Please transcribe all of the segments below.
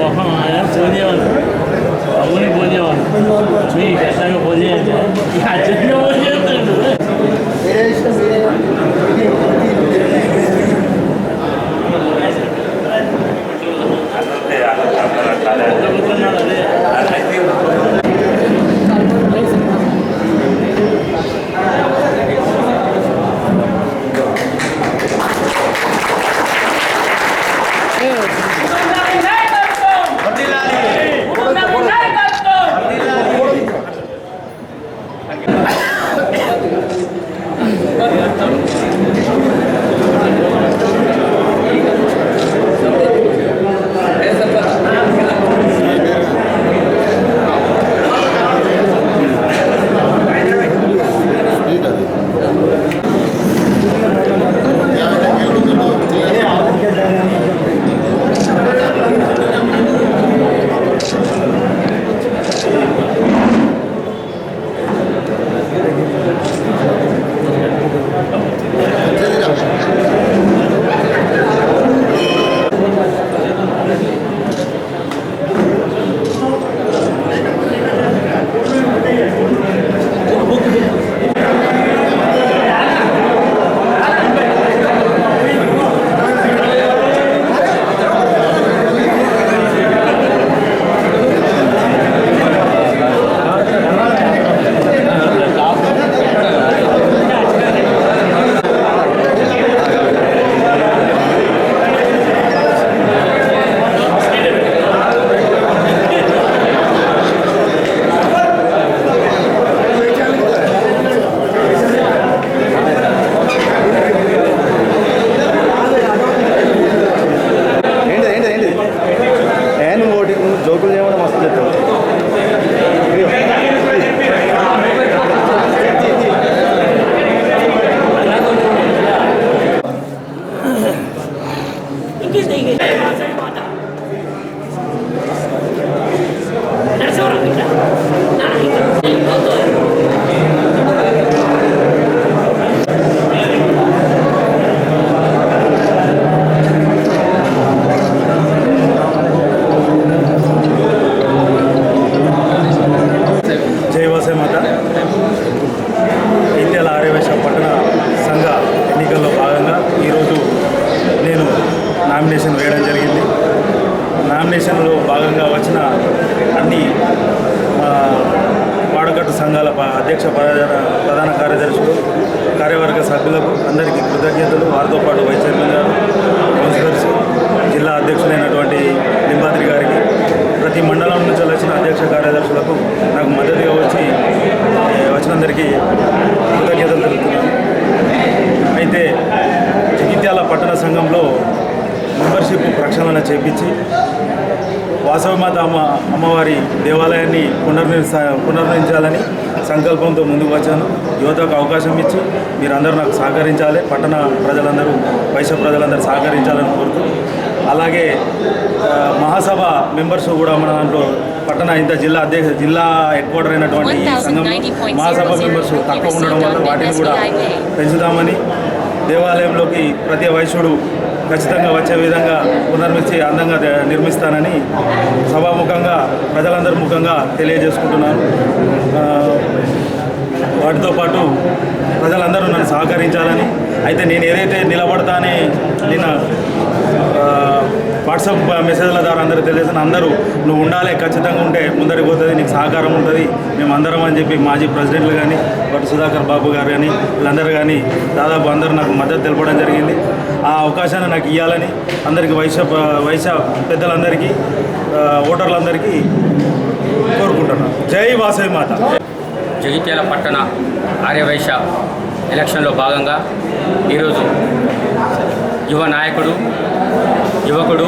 మొహం ఆయన ఫోన్ చేయమని అవుని ఫోన్ చేయమని మీ ఖచ్చితంగా ఫోన్ చేయండి ఇక అచ్చంగా ఫోన్ చేస్తాడు అంటే నామినేషన్ వేయడం జరిగింది. నామినేషన్లో భాగంగా వచ్చిన అన్ని ఆ, వాడకట్టు సంఘాల అధ్యక్ష ప్రధాన ప్రధాన కార్యదర్శులు కార్యవర్గ సభ్యులకు అందరికీ కృతజ్ఞతలు. వారితో పాటు వైస్ చైర్మన్ గారు కౌన్సిలర్స్ జిల్లా అధ్యక్షులైనటువంటి లింబాద్రి గారికి ప్రతి మండలం నుంచి వచ్చిన అధ్యక్ష కార్యదర్శులకు నాకు మద్దతుగా వచ్చి వచ్చినందరికీ కృతజ్ఞతలు తెలుపుతున్నాను. అయితే జగిత్యాల పట్టణ సంఘంలో మెంబర్షిప్ ప్రక్షాళన చేపించి వాసవమాత అమ్మ అమ్మవారి దేవాలయాన్ని పునర్నిర్స పునర్నిర్మించాలని సంకల్పంతో ముందుకు వచ్చాను. యువతకు అవకాశం ఇచ్చి మీరందరూ నాకు సహకరించాలి. పట్టణ ప్రజలందరూ వైశ్య ప్రజలందరూ సహకరించాలని కోరుతూ అలాగే మహాసభ మెంబర్స్ కూడా మన దాంట్లో పట్టణ ఇంత జిల్లా అధ్యక్ష జిల్లా హెడ్ క్వార్టర్ అయినటువంటి ఈ సంఘంలో మహాసభ మెంబర్స్ తక్కువ ఉండడం వల్ల వాటిని కూడా పెంచుదామని దేవాలయంలోకి ప్రతి వైశ్యుడు ఖచ్చితంగా వచ్చే విధంగా పునర్మించి అందంగా నిర్మిస్తానని సభాముఖంగా ప్రజలందరి ముఖంగా తెలియజేసుకుంటున్నాను. వాటితో పాటు ప్రజలందరూ నన్ను సహకరించాలని అయితే నేను ఏదైతే నిలబడతానే నిన్న వాట్సాప్ మెసేజ్ల ద్వారా అందరూ తెలియజేసిన అందరూ నువ్వు ఉండాలి ఖచ్చితంగా ఉంటే ముందరికి పోతుంది నీకు సహకారం ఉంటుంది. మేము అందరం అని చెప్పి మాజీ ప్రెసిడెంట్లు కానీ వాటి సుధాకర్ బాబు గారు కానీ వీళ్ళందరూ కానీ దాదాపు అందరూ నాకు మద్దతు తెలపడం జరిగింది. ఆ అవకాశాన్ని నాకు ఇవ్వాలని అందరికీ వైశ్య వైశ్య పెద్దలందరికీ ఓటర్లందరికీ కోరుకుంటున్నాను జై వాసవి మాత. జగిత్యాల పట్టణ ఆర్యవైశ్య ఎలక్షన్లో భాగంగా ఈరోజు యువ నాయకుడు యువకుడు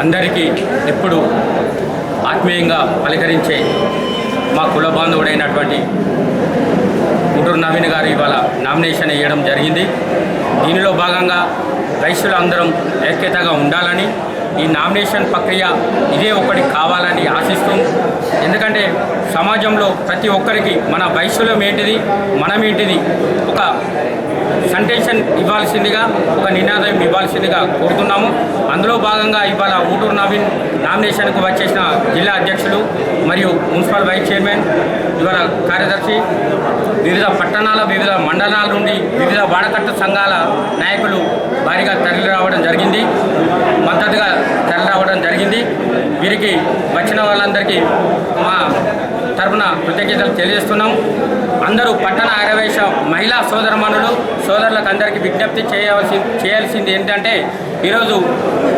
అందరికీ ఎప్పుడు ఆత్మీయంగా పలకరించే మా కుల బాంధవుడైనటువంటి గుంటూరు నవీన్ గారు ఇవాళ నామినేషన్ వేయడం జరిగింది. దీనిలో భాగంగా రైతులు అందరం ఐక్యతగా ఉండాలని ఈ నామినేషన్ ప్రక్రియ ఇదే ఒకటి కావాలని ఆశిస్తూ ఎందుకంటే సమాజంలో ప్రతి ఒక్కరికి మన వైశ్యులం ఏంటిది మనమేంటిది ఒక సంటేషన్ ఇవ్వాల్సిందిగా ఒక నినాదం ఇవ్వాల్సిందిగా కోరుతున్నాము. అందులో భాగంగా ఇవాళ ఊటూరు నవీన్ నామినేషన్కు వచ్చేసిన జిల్లా అధ్యక్షులు మరియు మున్సిపల్ వైస్ చైర్మన్ ఇవాళ కార్యదర్శి వివిధ పట్టణాల వివిధ మండలాల నుండి వివిధ వాడకట్టు సంఘాల నాయకులు భారీగా తరలి రావడం జరిగింది. మద్దతుగా తరలి రావడం జరిగింది. వీరికి వచ్చిన వాళ్ళందరికీ మా తరపున కృతజ్ఞతలు తెలియజేస్తున్నాం. అందరూ పట్టణ ఆరవేశ మహిళా సోదరమణులు సోదరులకు అందరికీ విజ్ఞప్తి చేయవలసి చేయాల్సింది ఏంటంటే ఈరోజు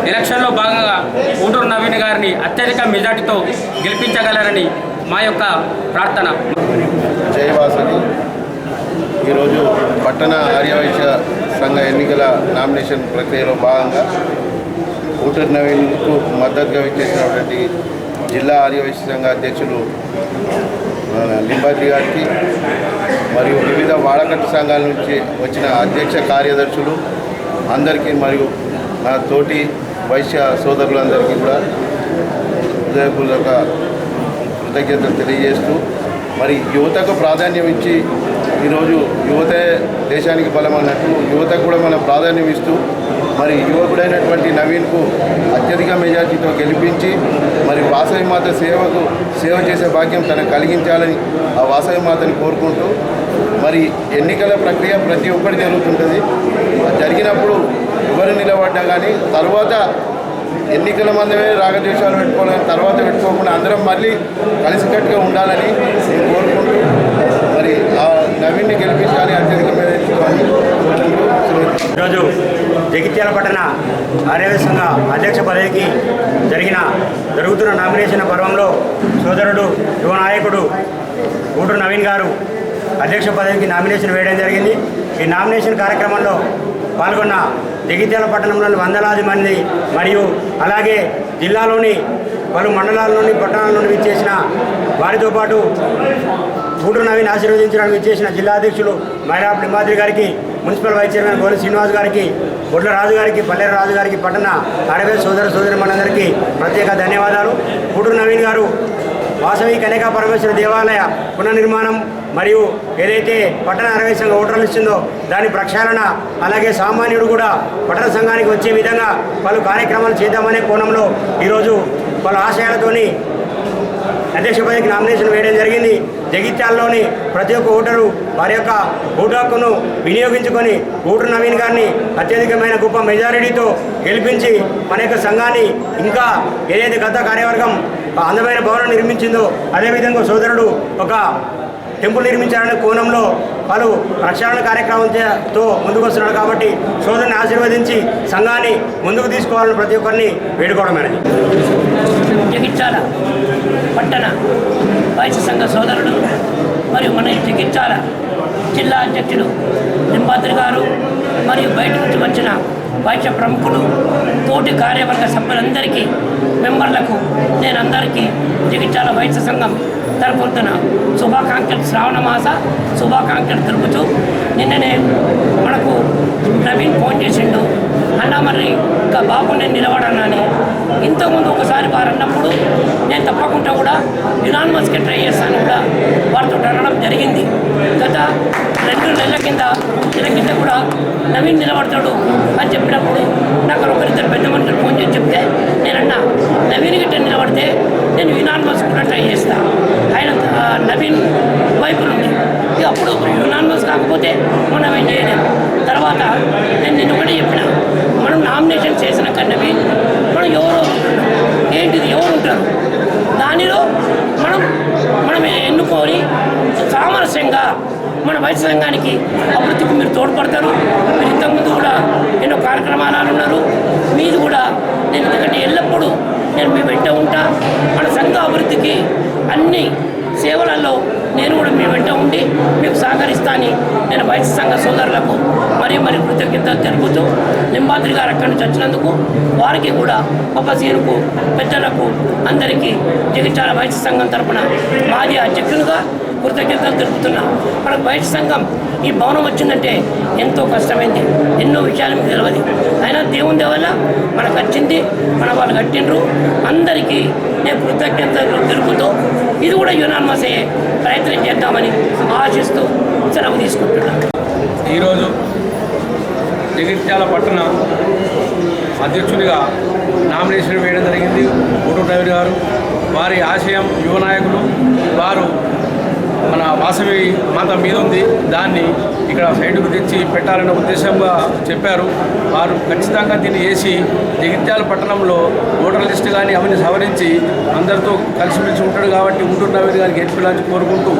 ఎలక్షన్లో భాగంగా ఊటూరు నవీన్ గారిని అత్యధిక మెజార్టీతో గెలిపించగలరని మా యొక్క ప్రార్థన. జయవాసని ఈరోజు పట్టణ ఆర్యవైశ్య సంఘ ఎన్నికల నామినేషన్ ప్రక్రియలో భాగంగా ఊటర్ నవీన్కు మద్దతుగా ఇచ్చేసినటువంటి జిల్లా ఆర్యవైశ్య సంఘ అధ్యక్షులు లింబాజీ గారికి మరియు వివిధ వాడకట్టు సంఘాల నుంచి వచ్చిన అధ్యక్ష కార్యదర్శులు అందరికీ మరియు నా తోటి వైశ్య సోదరులందరికీ కూడా హృదయపూర్వక కృతజ్ఞతలు తెలియజేస్తూ మరి యువతకు ప్రాధాన్యం ఇచ్చి ఈరోజు యువతే దేశానికి బలం అన్నట్టు యువతకు కూడా మనం ప్రాధాన్యం ఇస్తూ మరి యువకుడైనటువంటి నవీన్కు అత్యధిక మెజార్టీతో గెలిపించి మరి వాసవి మాత సేవకు సేవ చేసే భాగ్యం తనకు కలిగించాలని ఆ వాసవి మాతని కోరుకుంటూ మరి ఎన్నికల ప్రక్రియ ప్రతి ఒక్కటి జరుగుతుంటుంది. అది జరిగినప్పుడు ఎవరు నిలబడ్డా కానీ తర్వాత ఎన్నికల మందమే రాగద్వేషాలు పెట్టుకోవాలని తర్వాత పెట్టుకోకుండా అందరం మళ్ళీ కలిసికట్టుగా ఉండాలని నేను కోరుకుంటూ మరి ఆ నవీన్ని గెలిపించాలి అత్యధిక ఈరోజు జగిత్యాల పట్టణ ఆర్యవేశ సంఘ అధ్యక్ష పదవికి జరిగిన జరుగుతున్న నామినేషన్ పర్వంలో సోదరుడు యువ నాయకుడు ఊటూరు నవీన్ గారు అధ్యక్ష పదవికి నామినేషన్ వేయడం జరిగింది. ఈ నామినేషన్ కార్యక్రమంలో పాల్గొన్న జగిత్యాల పట్టణంలోని వందలాది మంది మరియు అలాగే జిల్లాలోని పలు మండలాల నుండి పట్టణాల నుండి విచ్చేసిన వారితో పాటు గూడూరు నవీన్ ఆశీర్వదించడానికి ఇచ్చేసిన జిల్లా అధ్యక్షులు మైరాబ్ నిమ్మాద్రి గారికి మున్సిపల్ వైస్ చైర్మన్ గోలి శ్రీనివాస్ గారికి బొడ్ల రాజు గారికి పల్లెర రాజు గారికి పట్టణ అరవై సోదర సోదరి మనందరికీ ప్రత్యేక ధన్యవాదాలు. గూడూరు నవీన్ గారు వాసవి కనికా పరమేశ్వర దేవాలయ పునర్నిర్మాణం మరియు ఏదైతే పట్టణ అరవై సంఘ ఓటర్లు ఇస్తుందో దాని ప్రక్షాళన అలాగే సామాన్యుడు కూడా పట్టణ సంఘానికి వచ్చే విధంగా పలు కార్యక్రమాలు చేద్దామనే కోణంలో ఈరోజు పలు ఆశయాలతోని అధ్యక్ష పదవికి నామినేషన్ వేయడం జరిగింది. జగిత్యాలలోని ప్రతి ఒక్క ఓటరు వారి యొక్క ఓటు హక్కును వినియోగించుకొని ఓటు నవీన్ గారిని అత్యధికమైన గొప్ప మెజారిటీతో గెలిపించి మన యొక్క సంఘాన్ని ఇంకా ఏదైతే గత కార్యవర్గం అందమైన భవనం నిర్మించిందో అదేవిధంగా సోదరుడు ఒక టెంపుల్ నిర్మించాలనే కోణంలో పలు ప్రక్షాళన కార్యక్రమంతో ముందుకు వస్తున్నాడు కాబట్టి సోదరుని ఆశీర్వదించి సంఘాన్ని ముందుకు తీసుకోవాలని ప్రతి ఒక్కరిని వేడుకోవడమేనది జగిత్యాల పట్టణ వైశ్య సంఘ సోదరుడు మరియు మన జగిత్యాల జిల్లా అధ్యక్షుడు లింబాద్రి గారు మరియు బయట నుంచి వచ్చిన వైద్య ప్రముఖులు తోటి కార్యవర్గ సభ్యులందరికీ మెంబర్లకు నేను అందరికీ జగిత్యాల వైశ్య సంఘం తరపున శుభాకాంక్షలు శ్రావణ మాస శుభాకాంక్షలు తెలుపుతూ నిన్ననే మనకు నవీన్ ఫోన్ చేసిండు. అన్నా మరి ఇంకా బాబు నేను నిలబడన్నాని. ఇంతకుముందు ఒకసారి వారు అన్నప్పుడు నేను తప్పకుండా కూడా యునానిమస్కి ట్రై చేస్తాను కూడా వారితో అనడం జరిగింది. గత రెండు నెలల కింద నెల కింద కూడా నవీన్ నిలబడతాడు అని చెప్పినప్పుడు నాకు ఒకరిద్దరు పెద్ద మనుషులు ఫోన్ చేసి చెప్తే నేనన్నా నవీన్ గిట్ట నిలబడితే నేను యునానిమస్ కూడా ట్రై చేస్తాను ఆయన ఆ, నవీన్ వైపు నుండి ఇక అప్పుడు యునానిమస్ కాకపోతే మనం ఏం చేయలేము తర్వాత నేను నిన్న ఒకటి చెప్పిన మనం నామినేషన్ చేసినాక నవీన్ మనం ఎవరు ఏంటిది ఎవరు ఉంటారు దానిలో మనం మనం ఎన్నుకొని సామరస్యంగా మన వైద్య సంఘానికి అభివృద్ధికి మీరు తోడ్పడతారు మీరు ఇంతకుముందు కూడా ఎన్నో కార్యక్రమాలు ఉన్నారు. మీది కూడా నేను ఎందుకంటే ఎల్లప్పుడూ నేను మీ వెంట ఉంటా. మన సంఘ అభివృద్ధికి అన్ని సేవలలో నేను కూడా మీ వెంట ఉండి మీకు సహకరిస్తాను నేను వైద్య సంఘ సోదరులకు మరి మరి కృతజ్ఞతలు తెలుపుతూ నింబాద్రి గారు అక్కడి నుంచి వచ్చినందుకు వారికి కూడా ఉపసీనుకు పెద్దలకు అందరికీ జగిత్యాల వైద్య సంఘం తరపున మాజీ అధ్యక్షులుగా కృతజ్ఞతలు తెలుపుతున్నాం. మనకు బయట సంఘం ఈ భవనం వచ్చిందంటే ఎంతో కష్టమైంది. ఎన్నో విషయాలు మీకు తెలియదు అయినా దేవుని వల్ల మనకు వచ్చింది మన వాళ్ళు కట్టిండ్రు. అందరికీ నేను కృతజ్ఞతలు తెలుపుతూ ఇది కూడా యునాన్మస్ అయ్యే ప్రయత్నం చేద్దామని ఆశిస్తూ సెలవు తీసుకుంటున్నాను ఈరోజు జగిత్యాల పట్టణ అధ్యక్షుడిగా నామినేషన్ వేయడం జరిగింది. ఫోటో డ్రైవర్ గారు వారి ఆశయం యువ నాయకులు వారు మన వాసవి మాత మీద ఉంది. దాన్ని ఇక్కడ సైడ్కు తెచ్చి పెట్టాలనే ఉద్దేశంగా చెప్పారు. వారు ఖచ్చితంగా దీన్ని వేసి జగిత్యాల పట్టణంలో ఓటర్ లిస్ట్ కానీ అవన్నీ సవరించి అందరితో కలిసిమెలిసి ఉంటాడు కాబట్టి ఉంటున్నవి గారికి గెలిపించాలని కోరుకుంటూ